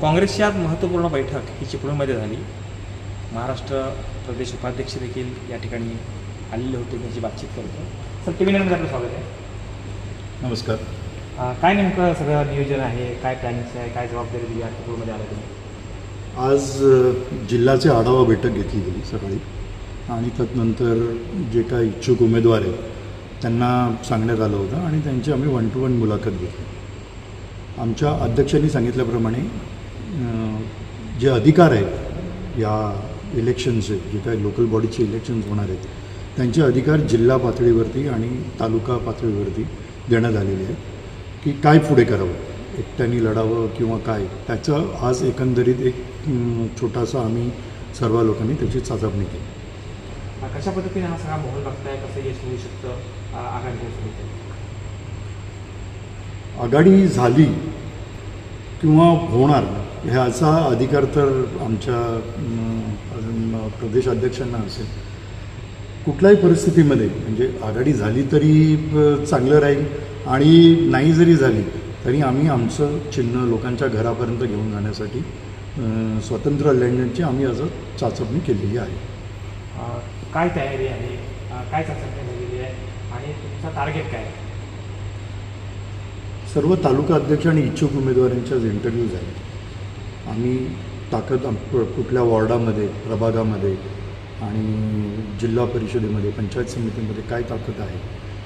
काँग्रेसची आज महत्त्वपूर्ण बैठक ही चिपळूणमध्ये झाली. महाराष्ट्र प्रदेश उपाध्यक्ष देखील या ठिकाणी आलेले होते त्यांची बातचीत करतो सर टी व्ही नाईनमध्ये आपलं स्वागत आहे. नमस्कार. काय नेमकं सगळं नियोजन आहे? काय प्लॅनिंग्स आहे? काय जबाबदारी दिली आहे? चिपळूणमध्ये आलं तुम्ही? आज जिल्ह्याचे आढावा बैठक घेतली गेली सकाळी. आणि त्यानंतर जे काही इच्छुक उमेदवार आहेत त्यांना सांगण्यात आलं होतं आणि त्यांची आम्ही वन टू वन मुलाखत घेतली. आमच्या अध्यक्षांनी सांगितल्याप्रमाणे जे अधिकार आहेत या इलेक्शनचे जे काही लोकल बॉडीचे इलेक्शन्स होणार आहेत त्यांचे अधिकार जिल्हा पातळीवरती आणि तालुका पातळीवरती देण्यात आलेले आहेत. की काय पुढे करावं? एकट्याने लढावं किंवा काय? त्याचं आज एकंदरीत एक छोटासा आम्ही सर्व लोकांनी त्याची चाचपणी केली. कशा पद्धतीने हा सगळा माहोल बघताय? कसं यश मिळू शकतं? आघाडी आघाडी झाली किंवा होणार ह्याचा अधिकार तर आमच्या अजून प्रदेश अध्यक्षांना असेल. कुठल्याही परिस्थितीमध्ये म्हणजे आघाडी झाली तरी चांगलं राहील आणि नाही जरी झाली तरी आम्ही आमचं चिन्ह लोकांच्या घरापर्यंत घेऊन जाण्यासाठी स्वतंत्र लढण्याची आम्ही असं चाचपणी केलेली आहे. काय तयारी आहे? काय चाचणी झालेली आहे? आणि तुमचा टार्गेट काय आहे? सर्व तालुका अध्यक्ष आणि इच्छुक उमेदवारांच्याच इंटरव्ह्यूज आहेत. आम्ही ताकद आम- कुठल्या वॉर्डामध्ये प्रभागामध्ये आणि जिल्हा परिषदेमध्ये पंचायत समितीमध्ये काय ताकद आहे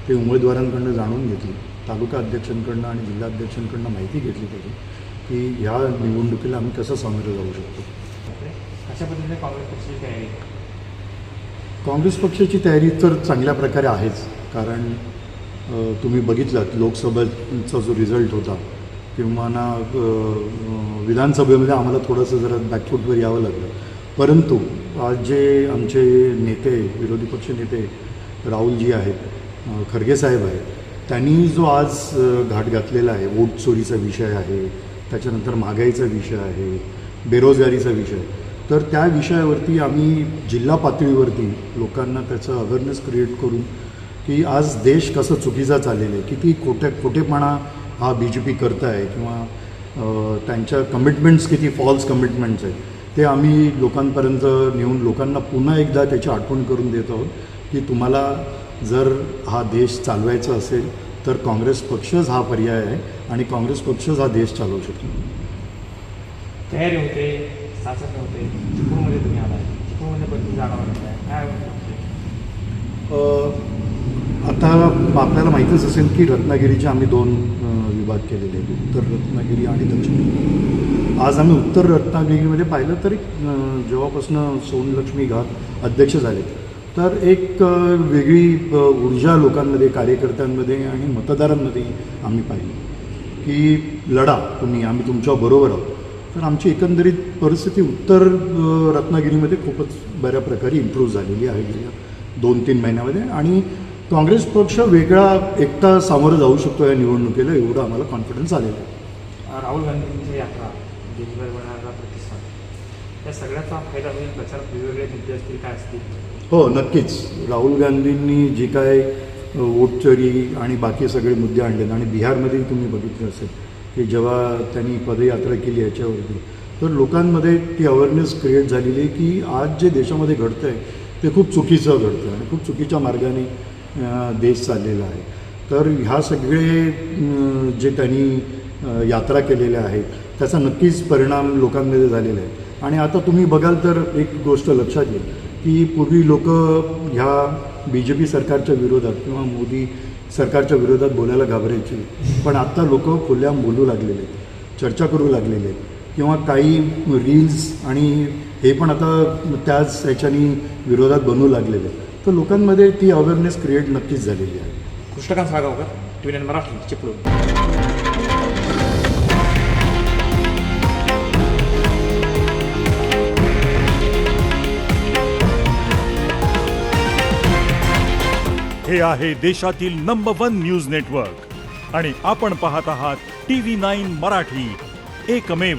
ते उमेदवारांकडनं जाणून घेतली. तालुका अध्यक्षांकडनं आणि जिल्हा अध्यक्षांकडनं माहिती घेतली त्याची की ह्या निवडणुकीला आम्ही कसं सामोरं जाऊ शकतो. कशा पद्धतीने काँग्रेस पक्षाची तयारी? काँग्रेस पक्षाची तयारी तर चांगल्या प्रकारे आहेच कारण तुम्ही बघितलात लोकसभेचा जो रिझल्ट होता किंवा ना विधानसभेमध्ये आम्हाला थोडंसं जरा बॅकफूटवर यावं लागलं. परंतु आज जे आमचे नेते विरोधी पक्ष नेते राहुलजी आहेत खरगे साहेब आहेत त्यांनी जो आज घाट घातलेला आहे वोट चोरीचा विषय आहे त्याच्यानंतर महागाईचा विषय आहे बेरोजगारीचा विषय तर त्या विषयावरती आम्ही जिल्हा पातळीवरती लोकांना त्याचं अवेअरनेस क्रिएट करून की आज देश कसं चुकीचा चाललेला आहे किती खोटे खोटेपणा हा बी जे पी करत आहे किंवा त्यांच्या कमिटमेंट्स किती फॉल्स कमिटमेंट्स आहेत ते आम्ही लोकांपर्यंत नेऊन लोकांना पुन्हा एकदा त्याची आठवण करून देत आहोत की तुम्हाला जर हा देश चालवायचा असेल तर काँग्रेस पक्षच हा पर्याय आहे आणि काँग्रेस पक्षच हा देश चालवू शकतो. तयारी होते चाचणी होते चिपळूणमध्ये तुम्ही चिपळूणमध्ये जागा आहे काय आता आपल्याला माहीतच असेल की रत्नागिरीचे आम्ही दोन विभाग केलेले आहेत. उत्तर रत्नागिरी आणि दक्षिण. आज आम्ही उत्तर रत्नागिरीमध्ये पाहिलं तरी जेव्हापासून सोनलक्ष्मी घाट अध्यक्ष झाले. तर एक वेगळी ऊर्जा लोकांमध्ये कार्यकर्त्यांमध्ये आणि मतदारांमध्ये आम्ही पाहिली की लढा तुम्ही आम्ही तुमच्या बरोबर आहोत. तर आमची एकंदरीत परिस्थिती उत्तर रत्नागिरीमध्ये खूपच बऱ्या प्रकारे इम्प्रूव्ह झालेली आहे गेल्या दोन तीन महिन्यामध्ये. आणि काँग्रेस पक्ष वेगळा एकटा सामोरं जाऊ शकतो या निवडणुकीला एवढं आम्हाला कॉन्फिडन्स आलेलं आहे. राहुल गांधींची यात्रा देशभर बनणारा प्रतिसाद या सगळ्याचा फायदा होईल प्रचारात वेगवेगळे मुद्दे असतील काय असतील? हो नक्कीच. राहुल गांधींनी जी काय अ, वोट चोरी आणि बाकी सगळे मुद्दे आणलेत आणि बिहारमध्ये तुम्ही बघितलं असेल की जेव्हा त्यांनी पदयात्रा केली याच्यावरती तर लोकांमध्ये ती अवेअरनेस क्रिएट झालेली आहे की आज जे देशामध्ये घडतं आहे ते खूप चुकीचं घडतं आणि खूप चुकीच्या मार्गाने देश चाललेला आहे. तर ह्या सगळे जे त्यांनी यात्रा केलेल्या आहेत त्याचा नक्कीच परिणाम लोकांमध्ये झालेला आहे. आणि आता तुम्ही बघाल तर एक गोष्ट लक्षात येईल की पूर्वी लोक ह्या बी जे पी सरकारच्या विरोधात किंवा मोदी सरकारच्या विरोधात बोलायला घाबरायचे. पण आत्ता लोक खुल्या बोलू लागलेले आहेत चर्चा करू लागलेले आहेत. किंवा काही रील्स आणि हे पण आता त्याच ह्याच्यानी विरोधात बनू लागलेले तर लोकांमध्ये ती अवेअरनेस क्रिएट नक्कीच झालेली आहे. Krishnakant Salgaonkar T V nine Marathi Chiplun. हे आहे देशातील नंबर वन न्यूज नेटवर्क आणि आपण पाहत आहात टी व्ही नाईन मराठी. एकमेव.